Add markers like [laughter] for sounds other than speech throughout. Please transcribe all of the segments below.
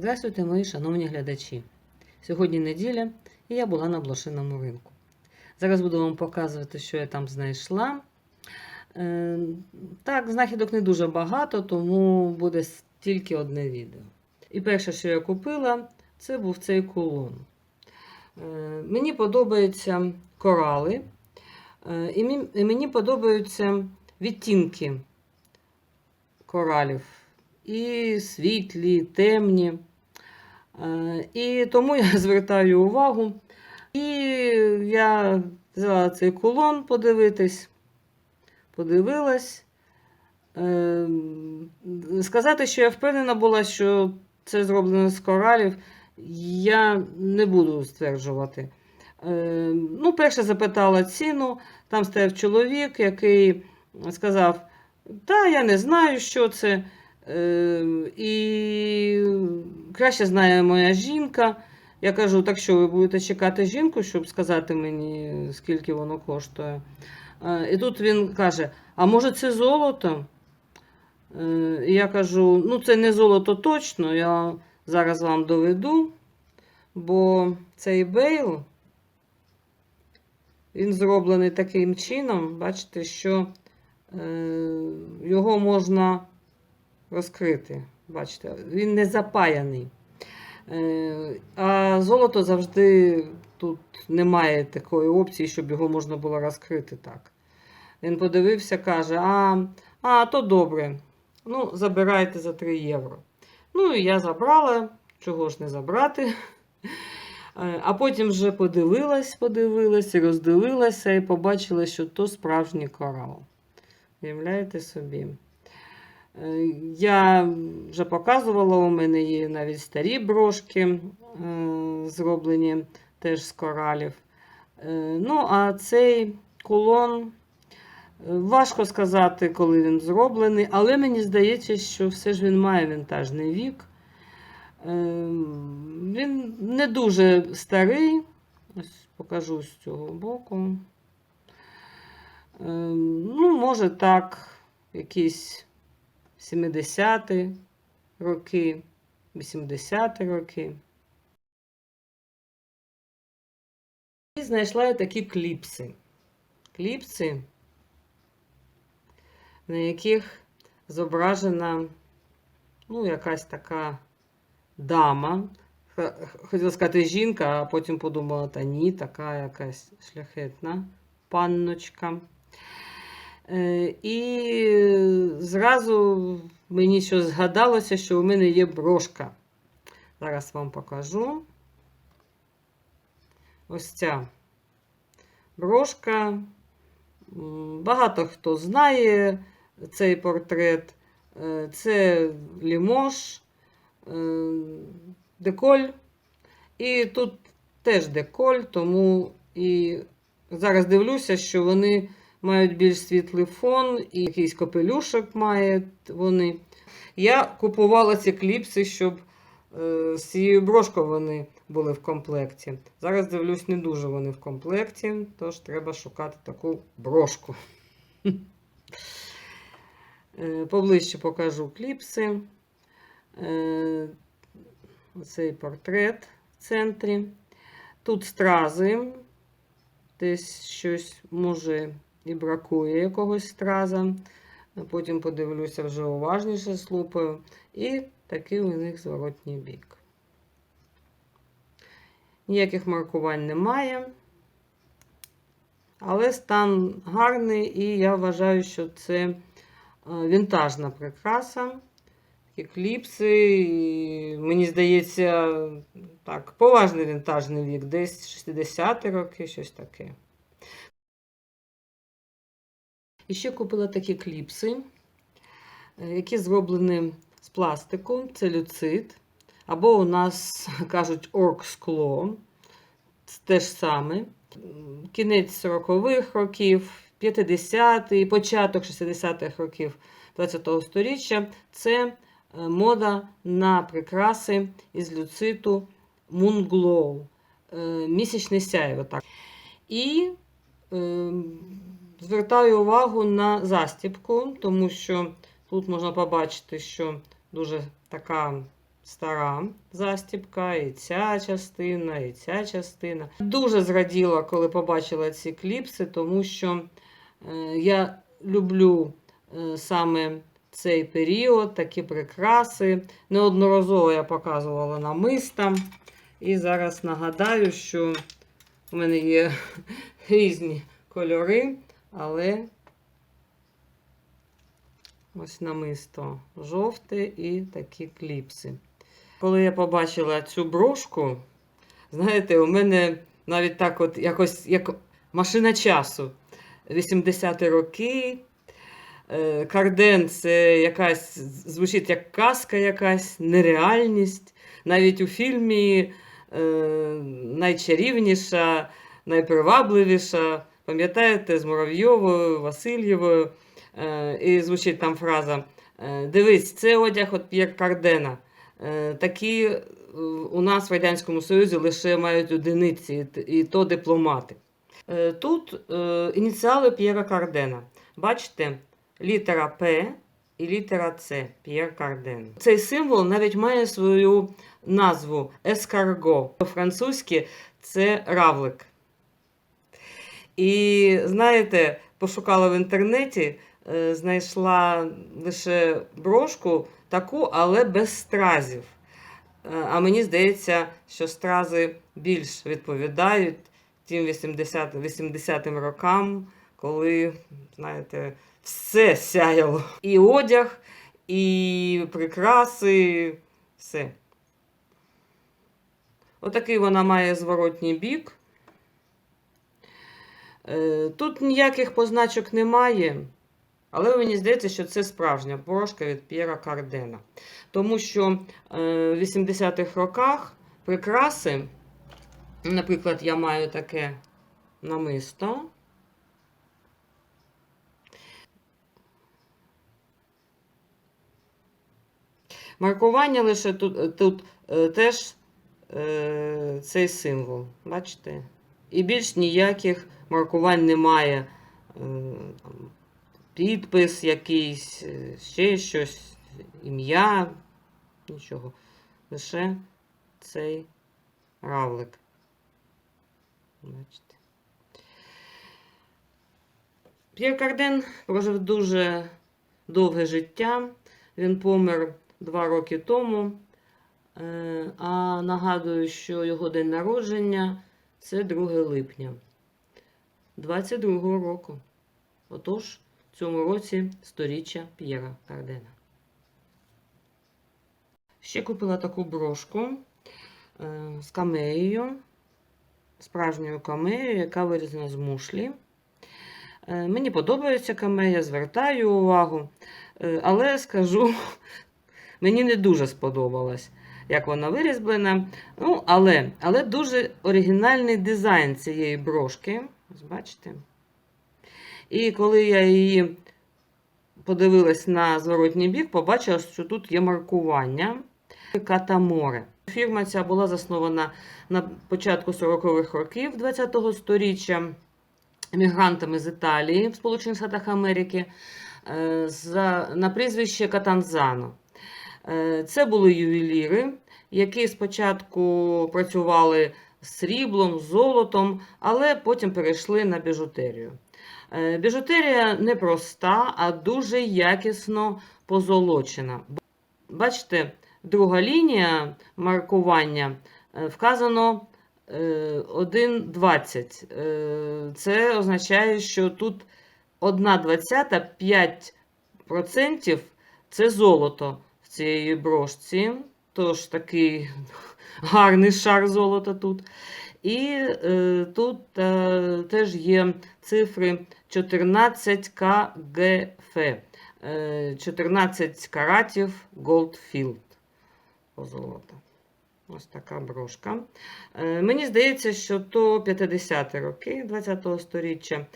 Здравствуйте, мої шановні глядачі. Сьогодні неділя, і я була на блошиному ринку. Зараз буду вам показувати, що я там знайшла. Е, Так, знахідок не дуже багато, тому буде тільки одне відео. І перше, що я купила, це був цей кулон. Е, Мені подобаються корали, е, і мені подобаються відтінки коралів. І світлі, і темні. Е, І тому я [laughs] звертаю увагу. І я взяла цей кулон подивитись, подивилась. Е, Сказати, що я впевнена була, що це зроблено з коралів, я не буду стверджувати. Е, Ну, перше запитала ціну, там стояв чоловік, який сказав: Та, я не знаю, що це. Е, І краще знає моя жінка. Я кажу, так що ви будете чекати жінку, щоб сказати мені, скільки воно коштує. Е, І тут він каже: А може це золото? Е, І я кажу: ну, це не золото точно, я зараз вам доведу, бо цей бейл, він зроблений таким чином, бачите, що його можна розкрити. Бачите, він не запаяний. Е, А золото завжди тут немає такої опції, щоб його можна було розкрити так. Він подивився, каже: А, а то добре. Ну, забирайте за 3 євро. Ну, і я забрала, чого ж не забрати. Е, А потім вже подивилась, подивилась роздивилася, і побачила, що то справжній корал. Уявляєте собі? Е, Я вже показувала, у мене є навіть старі брошки, е, зроблені теж з коралів. Е, Ну, а цей кулон, важко сказати, коли він зроблений, але мені здається, що все ж він має вінтажний вік. Він не дуже старий. Ось покажу з цього боку. Ну, може так, якісь 70-ті роки, 80-ті роки. І знайшла я такі кліпси. Кліпси, на яких зображена ну, якась така дама. Хотіла сказати жінка, а потім подумала, та ні, така якась шляхетна панночка. Е, І зразу мені що згадалося, що у мене є брошка. Зараз вам покажу. Ось ця брошка. Багато хто знає цей портрет. Е, Це лімош, е, деколь. І тут теж деколь, тому і зараз дивлюся, що вони мають більш світлий фон, і якийсь капелюшок мають вони. Я купувала ці кліпси, щоб е, з цією брошкою вони були в комплекті. Зараз дивлюсь, не дуже вони в комплекті, тож треба шукати таку брошку. Е, Поближче покажу кліпси. Е, Цей портрет в центрі. Тут стрази. Десь щось може і бракує якогось страза. Потім подивлюся вже уважніше з лупою. І такий у них зворотній бік. Ніяких маркувань немає. Але стан гарний, і я вважаю, що це е, вінтажна прикраса. Такі кліпси. І, мені здається, так, поважний вінтажний вік, десь 60-ті роки, щось таке. І ще купила такі кліпси, е, які зроблені з пластику, це люцит. Або у нас [laughs] кажуть оргскло. Це те ж саме. Кінець 40-х років, 50-ті, початок 60-х років 20-го сторіччя це е, мода на прикраси із люциту Moon Glow, е, місячне сяйво. Так. І е, звертаю увагу на застібку, тому що тут можна побачити, що дуже така стара застібка, і ця частина, і ця частина. Дуже зраділа, коли побачила ці кліпси, тому що е, я люблю е, саме цей період, такі прикраси. Неодноразово я показувала намиста. І зараз нагадаю, що у мене є [laughs] різні кольори, але ось намисто жовте і такі кліпси. Коли я побачила цю брошку, знаєте, у мене навіть так, от якось як машина часу. 80-ті роки. Е, Карден це якась звучить як казка, якась нереальність. Навіть у фільмі е, найчарівніша, найпривабливіша. Пам'ятаєте, з Муравйовою, Васильєвою. Е, і звучить там фраза: е, Дивись, це одяг от П'єр Кардена. Е, Такі у нас в Радянському Союзі лише мають одиниці, і то дипломати. Тут ініціали П'єра Кардена. Бачите, літера П і літера С П'єр Карден. Цей символ навіть має свою назву ескарго. По-французьки це равлик. І знаєте, пошукала в інтернеті, е, знайшла лише брошку таку, але без стразів. Е, А мені здається, що стрази більш відповідають тим 80, 80-м рокам, коли, знаєте, все сяяло. І одяг, і прикраси, все. Отакий вона має зворотній бік. Е, Тут ніяких позначок немає, але мені здається, що це справжня брошка від П'єра Кардена. Тому що е, в 80-х роках прикраси, наприклад, я маю таке намисто. Маркування лише тут, тут е, теж е, цей символ. Бачите? І більш ніяких маркувань немає. Е, підпис якийсь, е, ще щось, ім'я, нічого. Лише цей равлик. Бачите. П'єр Карден прожив дуже довге життя. Він помер два роки тому. Е, А нагадую, що його день народження це 2 липня 22-го року. Отож, в цьому році сторіччя П'єра Кардена. Ще купила таку брошку е, з камеєю, справжньою камеєю, яка вирізана з мушлі. Е, Мені подобається камея, звертаю увагу, Е, але скажу, [laughs] мені не дуже сподобалось, як вона вирізблена. Ну, але, але дуже оригінальний дизайн цієї брошки. Ось бачите? І коли я її подивилась на зворотній бік, побачила, що тут є маркування Катаморе. Фірма ця була заснована на початку 40-х років ХХ століття емігрантами з Італії в Сполучених Штатах Америки е, на прізвище Катанзано. Е, Це були ювеліри, які спочатку працювали сріблом, з золотом, але потім перейшли на біжутерію. Е, Біжутерія не проста, а дуже якісно позолочена. Бачите, друга лінія маркування е, вказано е, 1,20. Е, Це означає, що тут 1,20 5% це золото в цій брошці. Тож такий гарний шар золота тут. І е, тут е, теж є цифри 14 КГФ. Е, 14 каратів Goldfield позолота. Ось така брошка. Е, мені здається, що то 50-ті роки 20-го сторіччя.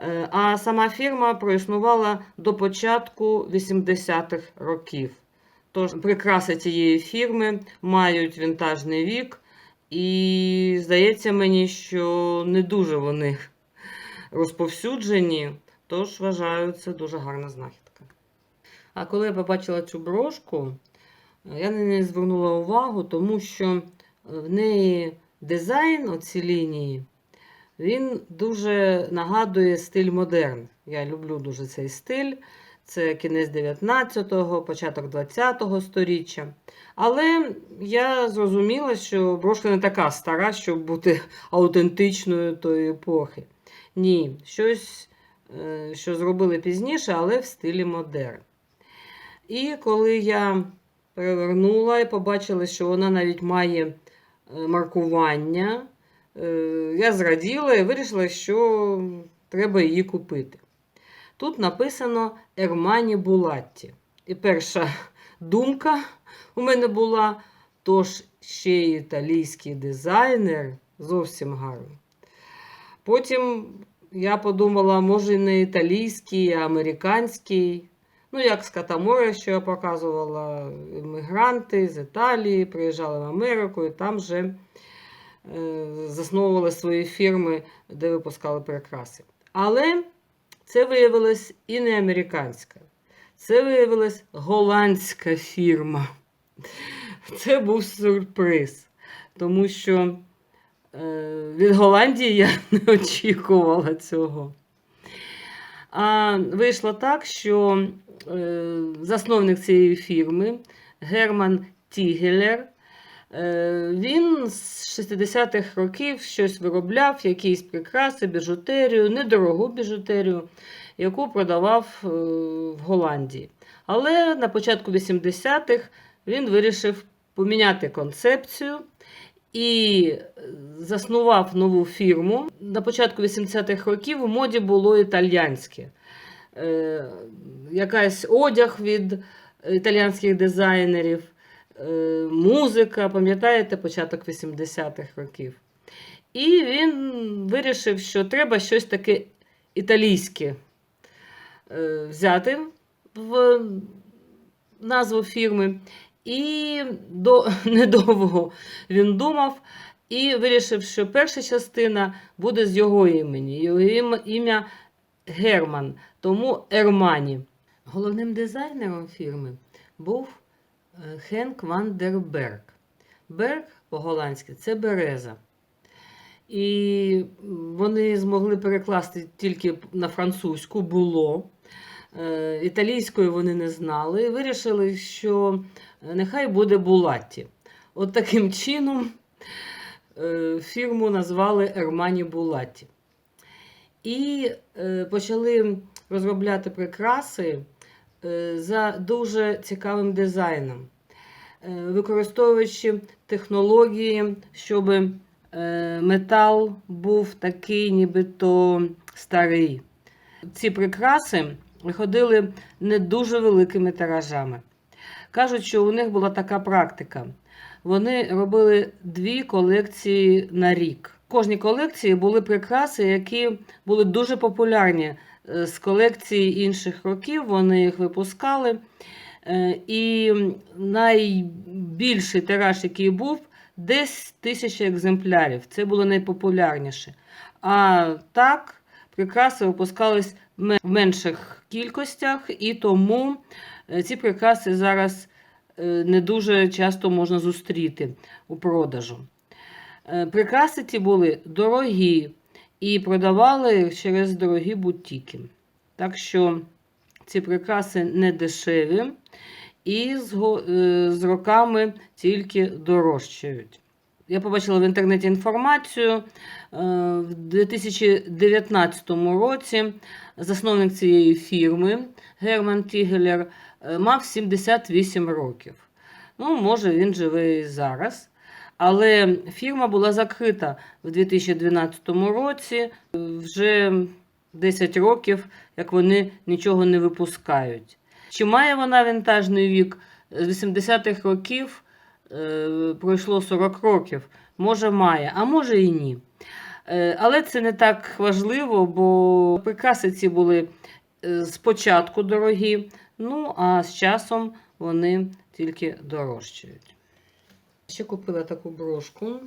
Е, а сама фірма проіснувала до початку 80-х років. Тож прикраси цієї фірми мають вінтажний вік, і здається мені, що не дуже вони розповсюджені, тож вважаю, це дуже гарна знахідка. А коли я побачила цю брошку, Я на неї звернула увагу, тому що в неї дизайн, оці лінії, він дуже нагадує стиль модерн. Я люблю дуже цей стиль. Це кінець 19-го, початок 20-го сторіччя. Але я зрозуміла, що брошка не така стара, щоб бути [laughs] аутентичною тої епохи. Ні, щось, е, що зробили пізніше, але в стилі модерн. І коли я перевернула і побачила, що вона навіть має е, маркування, е, я зраділа і вирішила, що треба її купити. Тут написано Ермані Булатті. І перша думка у мене була, тож ще й італійський дизайнер зовсім гарний. Потім я подумала, може, не італійський, а американський. Ну, як з Катамора, що я показувала, іммігранти з Італії приїжджали в Америку і там вже е, засновували свої фірми, де випускали прикраси. Але це виявилось і не американська, це виявилась голландська фірма. Це був сюрприз, тому що е, від Голландії я не очікувала цього. А вийшло так, що е, засновник цієї фірми Герман Тігелер, він з 60-х років щось виробляв, якісь прикраси, біжутерію, недорогу біжутерію, яку продавав е, в Голландії. Але на початку 80-х він вирішив поміняти концепцію і е, заснував нову фірму. На початку 80-х років у моді було італьянське. Е, якась одяг від італійських дизайнерів, е, музика, пам'ятаєте, початок 80-х років. І він вирішив, що треба щось таке італійське е, взяти в назву фірми. І до, [laughs] недовго він думав і вирішив, що перша частина буде з його імені. Його ім'я Герман, тому Ермані. Головним дизайнером фірми був е, Хенк Ван дер Берг. Берг по-голландськи це береза. І вони змогли перекласти тільки на французьку було. Е, Італійською вони не знали і вирішили, що нехай буде Булатті. От таким чином е, фірму назвали Ермані Булатті. І е, почали розробляти прикраси за дуже цікавим дизайном, е, використовуючи технології, щоб е, метал був такий, нібито старий. Ці прикраси виходили не дуже великими тиражами. Кажуть, що у них була така практика. Вони робили дві колекції на рік. В кожній колекції були прикраси, які були дуже популярні е, з колекції інших років. Вони їх випускали. Е, І найбільший тираж, який був, десь тисяча екземплярів. Це було найпопулярніше. А так, прикраси випускались в менших кількостях, і тому е, ці прикраси зараз е, не дуже часто можна зустріти у продажу. Е, Прикраси ті були дорогі і продавали через дорогі бутіки. Так що ці прикраси не дешеві і з, е, з роками тільки дорожчають. Я побачила в інтернеті інформацію. е, В 2019 році засновник цієї фірми Герман Тігелер е, мав 78 років. Ну, може, він живе і зараз. Але фірма була закрита в 2012 році. Вже 10 років, як вони нічого не випускають. Чи має вона вінтажний вік? З 80-х років е, пройшло 40 років. Може, має, а може і ні. Е, але це не так важливо, бо прикраси ці були е, спочатку дорогі, ну а з часом вони тільки дорожчають. Ще купила таку брошку.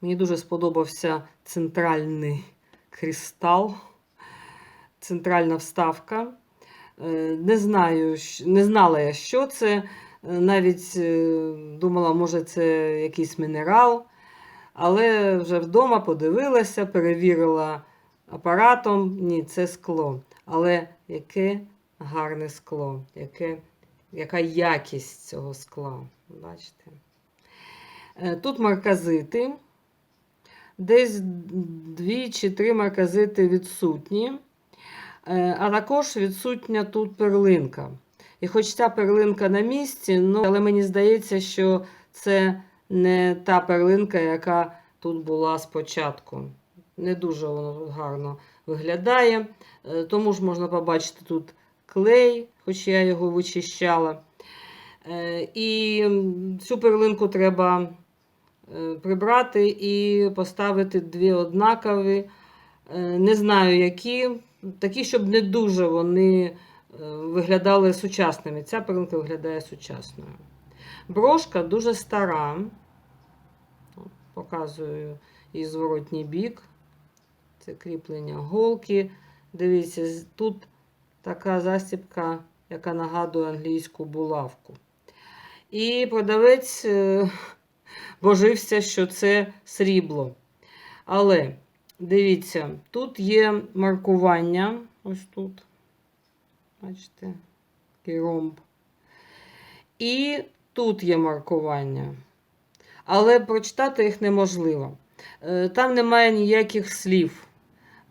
Мені дуже сподобався центральний кристал, центральна вставка. Е, Не знаю, не знала я, що це. Е, Навіть е, думала, може, це якийсь мінерал. Але вже вдома подивилася, перевірила апаратом. Ні, це скло. Але яке гарне скло, яке, яка якість цього скла. Бачите? Е, Тут марказити. Десь дві чи три марказити відсутні. Е, А також відсутня тут перлинка. І хоч ця перлинка на місці, ну, але мені здається, що це не та перлинка, яка тут була спочатку. Не дуже воно гарно виглядає. Е, Тому ж можна побачити тут клей, хоч я його вичищала. Е, І цю перлинку треба е, прибрати і поставити дві однакові. Е, Не знаю, які. Такі, щоб не дуже вони виглядали сучасними. Ця перлинка виглядає сучасною. Брошка дуже стара. Показую її зворотній бік. Це кріплення голки. Дивіться, тут така застібка, яка нагадує англійську булавку. І продавець е, божився, що це срібло. Але дивіться, тут є маркування. Ось тут. Бачите, такий ромб. І тут є маркування. Але прочитати їх неможливо. Е, Там немає ніяких слів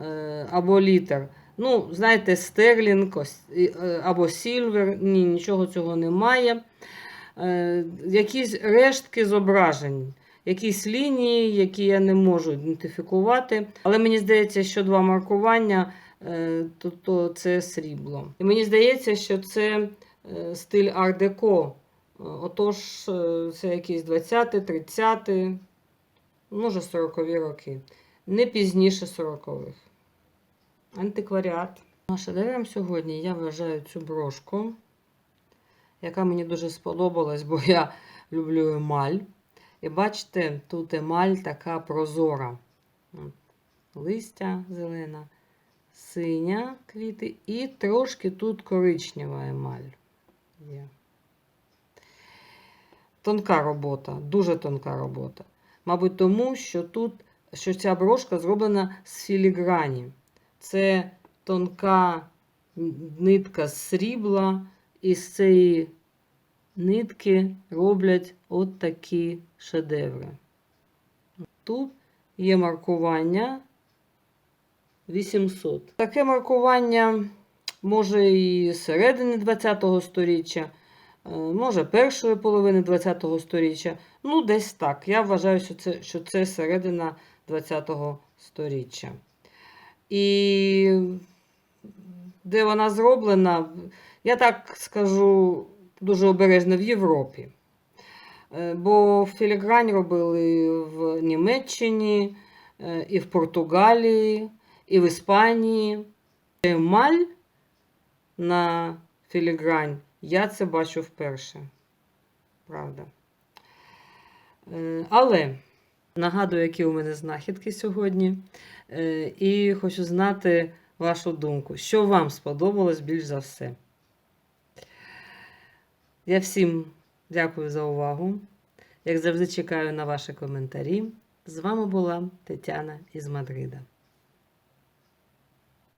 е, або літер. Ну, знаєте, стерлінг е, або сільвер, ні, нічого цього немає. Е, Якісь рештки зображень, якісь лінії, які я не можу ідентифікувати. Але мені здається, що два маркування е, то, то це срібло. І мені здається, що це стиль ар-деко. Отож, це якісь 20-ті, 30-ті, може 40-ві роки. Не пізніше 40-х. Антикваріат. А Шедевром сьогодні я вважаю цю брошку, яка мені дуже сподобалась, бо я люблю емаль. І бачите, тут емаль така прозора. Листя зелена, синя квіти і трошки тут коричнева емаль. Є. Тонка робота, дуже тонка робота. Мабуть, тому що тут що ця брошка зроблена з філіграні. Це тонка нитка з срібла, і з цієї нитки роблять от такі шедеври. Тут є маркування 800. Таке маркування може і середини ХХ століття, е, може першої половини ХХ століття. Ну, десь так. Я вважаю, що це, що це середина ХХ століття. І де вона зроблена, я так скажу дуже обережно в Європі. Е, Бо філігрань робили в Німеччині, е, і в Португалії, і в Іспанії. Емаль на філігрань я це бачу вперше. Правда. Е, Але нагадую, які у мене знахідки сьогодні. Е, І хочу знати вашу думку, що вам сподобалось більш за все. Я всім дякую за увагу. Як завжди, чекаю на ваші коментарі. З вами була Тетяна із Мадрида.